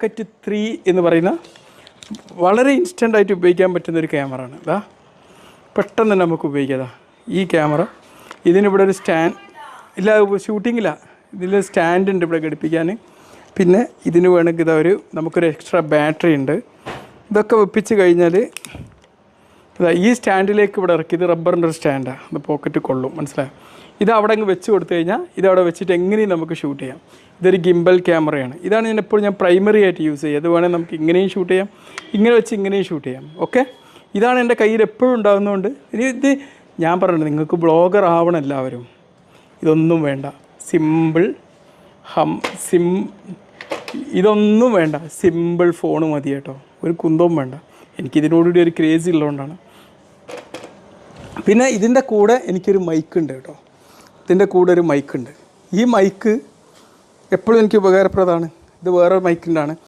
Pocket three എന്ന് പറയുന്ന വളരെ ഇൻസ്റ്റന്റ് ആയിട്ട് ഉപയോഗിക്കാൻ പറ്റുന്ന ഒരു ക്യാമറ ആണ്. ഇതാ പെട്ടെന്ന് തന്നെ നമുക്ക് ഉപയോഗിക്കാം. ഈ ക്യാമറ ഇതിനിവിടെ ഒരു സ്റ്റാൻഡ് ഇല്ല ഷൂട്ടിങ്ങില്ല ഇതിൽ സ്റ്റാൻഡ് ഉണ്ട് ഇവിടെ ഘടിപ്പിക്കാൻ പിന്നെ ഇതിന് വേണമെങ്കിൽ ഇതാ ഒരു നമുക്കൊരു എക്സ്ട്രാ ബാറ്ററി ഉണ്ട്. ഇതൊക്കെ വെപ്പിച്ച് കഴിഞ്ഞാൽ ഈ സ്റ്റാൻഡിലേക്ക് ഇവിടെ ഇറക്കി. ഇത് റബ്ബറിന്റെ ഒരു സ്റ്റാൻഡാണ് ഇത് പോക്കറ്റ് കൊള്ളും. മനസ്സിലായോ? ഇത് അവിടെ അങ്ങ് വെച്ച് കൊടുത്തു കഴിഞ്ഞാൽ ഇത് അവിടെ വെച്ചിട്ട് എങ്ങനെയും നമുക്ക് ഷൂട്ട് ചെയ്യാം. ഇതൊരു ഗിംബൽ ക്യാമറയാണ് ഇതാണ് ഞാൻ എപ്പോഴും ഞാൻ പ്രൈമറി ആയിട്ട് യൂസ് ചെയ്യുക. അതുപോലെ നമുക്ക് ഇങ്ങനെയും ഷൂട്ട് ചെയ്യാം. ഇങ്ങനെ വെച്ച് ഇങ്ങനെയും ഷൂട്ട് ചെയ്യാം. ഓക്കെ ഇതാണ് എന്റെ കയ്യിൽ എപ്പോഴും ഉണ്ടാകുന്നതുകൊണ്ട് ഇനി ഇത് ഞാൻ പറഞ്ഞത് നിങ്ങൾക്ക് ബ്ലോഗർ ആവണം എല്ലാവരും. ഇതൊന്നും വേണ്ട. സിമ്പിൾ ഹം സിം ഇതൊന്നും വേണ്ട. സിമ്പിൾ ഫോൺ മതി കേട്ടോ. ഒരു കുന്തവും വേണ്ട. എനിക്കിതിനോടുകൂടി ഒരു ക്രേസ് ഉള്ളതുകൊണ്ടാണ്. പിന്നെ ഇതിന്റെ കൂടെ എനിക്കൊരു മൈക്ക് ഉണ്ട് കേട്ടോ. ഇതിന്റെ കൂടെ ഒരു മൈക്ക് ഉണ്ട്. ഈ മൈക്ക് എപ്പോഴും എനിക്ക് ഉപകാരപ്രദമാണ്. ഇത് വേറൊരു മൈക്കിന്റെ ആണ്.